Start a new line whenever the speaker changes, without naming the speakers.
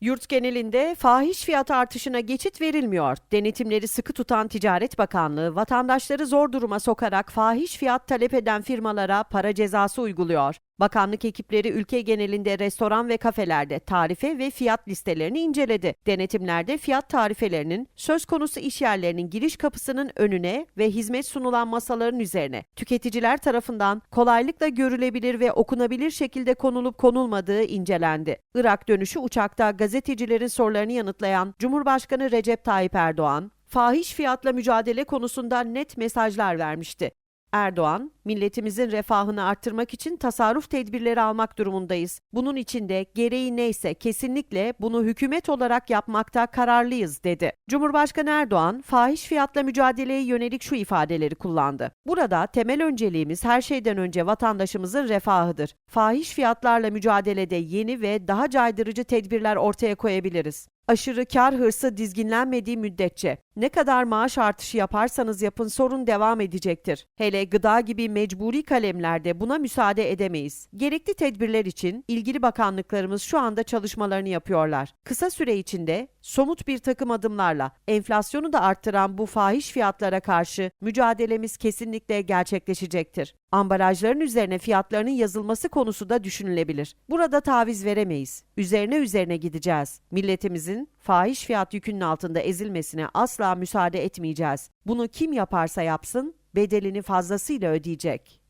Yurt genelinde fahiş fiyat artışına geçit verilmiyor. Denetimleri sıkı tutan Ticaret Bakanlığı vatandaşları zor duruma sokarak fahiş fiyat talep eden firmalara para cezası uyguluyor. Bakanlık ekipleri ülke genelinde restoran ve kafelerde tarife ve fiyat listelerini inceledi. Denetimlerde fiyat tarifelerinin söz konusu işyerlerinin giriş kapısının önüne ve hizmet sunulan masaların üzerine tüketiciler tarafından kolaylıkla görülebilir ve okunabilir şekilde konulup konulmadığı incelendi. Irak dönüşü uçakta gazetecilerin sorularını yanıtlayan Cumhurbaşkanı Recep Tayyip Erdoğan, fahiş fiyatla mücadele konusunda net mesajlar vermişti. Erdoğan, milletimizin refahını arttırmak için tasarruf tedbirleri almak durumundayız. Bunun için de gereği neyse kesinlikle bunu hükümet olarak yapmakta kararlıyız dedi. Cumhurbaşkanı Erdoğan, fahiş fiyatla mücadeleye yönelik şu ifadeleri kullandı. Burada temel önceliğimiz her şeyden önce vatandaşımızın refahıdır. Fahiş fiyatlarla mücadelede yeni ve daha caydırıcı tedbirler ortaya koyabiliriz. Aşırı kar hırsı dizginlenmediği müddetçe ne kadar maaş artışı yaparsanız yapın sorun devam edecektir. Hele gıda gibi mecburi kalemlerde buna müsaade edemeyiz. Gerekli tedbirler için ilgili bakanlıklarımız şu anda çalışmalarını yapıyorlar. Kısa süre içinde somut bir takım adımlarla enflasyonu da arttıran bu fahiş fiyatlara karşı mücadelemiz kesinlikle gerçekleşecektir. Ambalajların üzerine fiyatlarının yazılması konusu da düşünülebilir. Burada taviz veremeyiz. Üzerine üzerine gideceğiz. Milletimizin fahiş fiyat yükünün altında ezilmesine asla müsaade etmeyeceğiz. Bunu kim yaparsa yapsın bedelini fazlasıyla ödeyecek.